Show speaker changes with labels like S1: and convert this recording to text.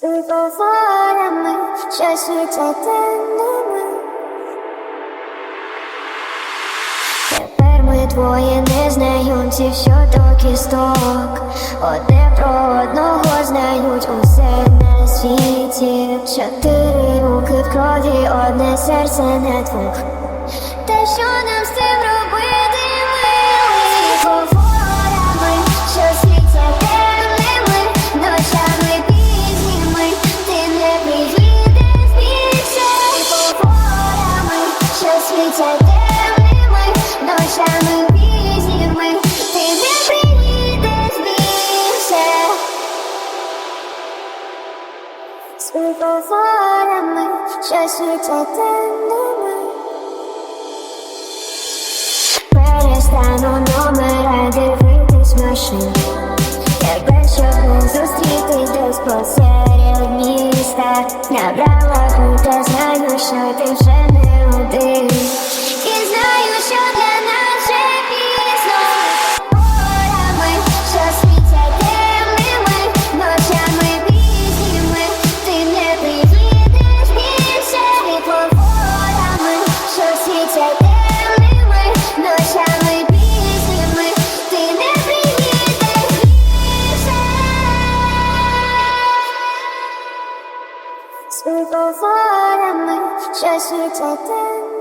S1: Світлофарами, що світять темними. Тепер ми двоє незнайомці, що до кісток. Одне про одного знають усе на світі. Чотири руки в крові, одне серце на двох. Та що нам Світлофарами, що світять темними. Перестану номера дивитись машин Тебе щоб не зустріти десь посеред міста Набрала крута, знаю, що ти вже не Світлофорами, що світять темними